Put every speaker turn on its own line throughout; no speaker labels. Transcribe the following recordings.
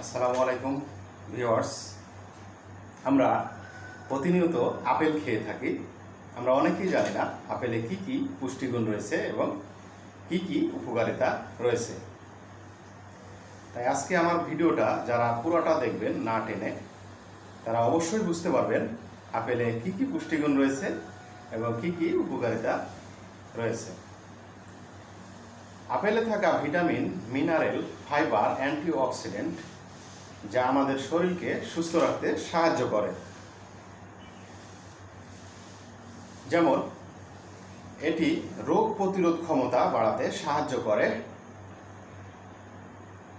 আসসালামু আলাইকুম, ভিউয়ার্স। আমরা প্রতিনিয়ত আপেল খেয়ে থাকি। আমরা অনেকেই জানি না আপেলে কি কি পুষ্টিগুণ রয়েছে এবং কি কি উপকারিতা রয়েছে। তাই আজকে আমার ভিডিওটা যারা পুরোটা দেখবেন না টেনে, তারা অবশ্যই বুঝতে পারবেন আপেলে কি কি পুষ্টিগুণ রয়েছে এবং কি কি উপকারিতা রয়েছে। আপেলে থাকা ভিটামিন, মিনারেল, ফাইবার, অ্যান্টিঅক্সিডেন্ট যা আমাদের শরীরকে সুস্থ রাখতে সাহায্য করে। যেমন, এটি রোগ প্রতিরোধ ক্ষমতা বাড়াতে সাহায্য করে,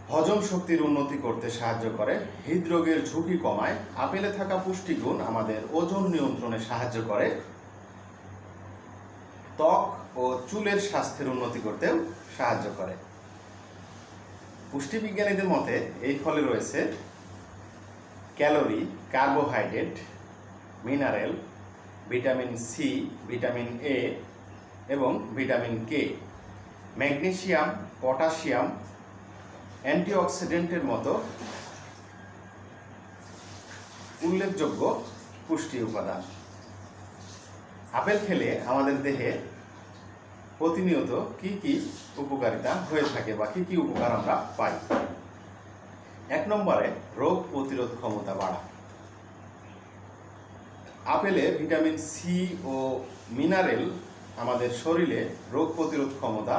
হজম শক্তির উন্নতি করতে সাহায্য করে, হৃদরোগের ঝুঁকি কমায়, আপেলে থাকা পুষ্টিগুণ আমাদের ওজন নিয়ন্ত্রণে সাহায্য করে, ত্বক ও চুলের স্বাস্থ্যের উন্নতি করতেও সাহায্য করে। পুষ্টিবিজ্ঞানীদের মতে, এই ফলে রয়েছে calorie, carbohydrate, mineral, vitamin C, vitamin A এবং ভিটামিন কে। ম্যাগনেসিয়াম পটাশিয়াম অ্যান্টিঅক্সিডেন্টের মতো উল্লেখযোগ্য পুষ্টি উপাদান। আপেল খেলে আমাদের দেহে প্রতিনিয়ত কি কি উপকারিতা হয়ে থাকে বা কি কি উপকার আমরা পাই? এক নম্বরে, রোগ প্রতিরোধ ক্ষমতা বাড়া। আপেলে ভিটামিন সি ও মিনারেল আমাদের শরীরে রোগ প্রতিরোধ ক্ষমতা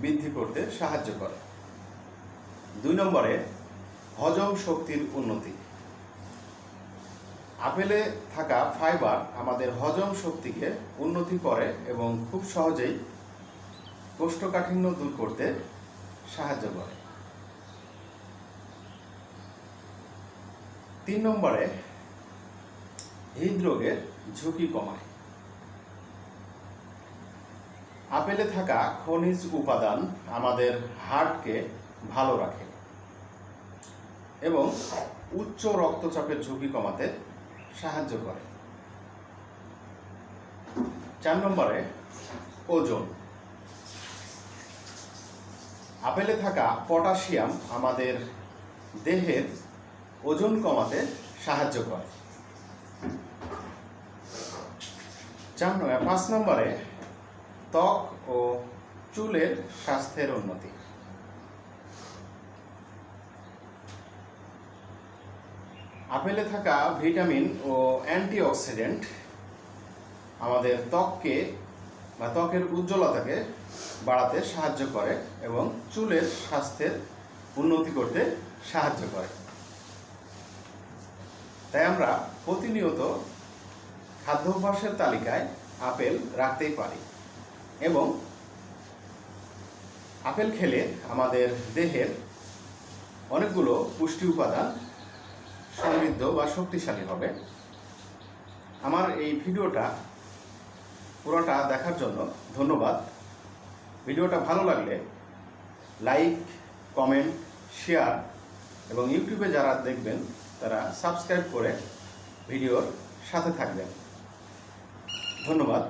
বৃদ্ধি করতে সাহায্য করে। দুই নম্বরে, হজম শক্তির উন্নতি। আপেলে থাকা ফাইবার আমাদের হজম শক্তিকে উন্নতি করে এবং খুব সহজেই কোষ্ঠকাঠিন্য দূর করতে সাহায্য করে। তিন নম্বরে হৃদরোগের ঝুঁকি কমায়। আপেলে থাকা খনিজ উপাদান আমাদের হার্টকে ভালো রাখে এবং উচ্চ রক্তচাপের ঝুঁকি কমাতে সাহায্য করে। চার নম্বরে, ওজন। আপেলে থাকা পটাশিয়াম আমাদের দেহের ওজন কমাতে সাহায্য করে। চার নম্বর পাঁচ নম্বরে ত্বক ও চুলের স্বাস্থ্যের উন্নতি। আপেলে থাকা ভিটামিন ও অ্যান্টিঅক্সিডেন্ট আমাদের ত্বককে বা ত্বকের উজ্জ্বলতাকে বাড়াতে সাহায্য করে এবং চুলের স্বাস্থ্যের উন্নতি করতে সাহায্য করে। তাই আমরা প্রতিনিয়ত খাদ্যাভ্যাসের তালিকায় আপেল রাখতেই পারি এবং আপেল খেলে আমাদের দেহের অনেকগুলো পুষ্টি উপাদান সমৃদ্ধ বা শক্তিশালী হবে। আমার এই ভিডিওটা পুরোটা দেখার জন্য ধন্যবাদ। ভিডিওটা ভালো লাগলে লাইক, কমেন্ট, শেয়ার এবং ইউটিউবে যারা দেখবেন, তারা সাবস্ক্রাইব করে ভিডিওর সাথে থাকবেন। ধন্যবাদ।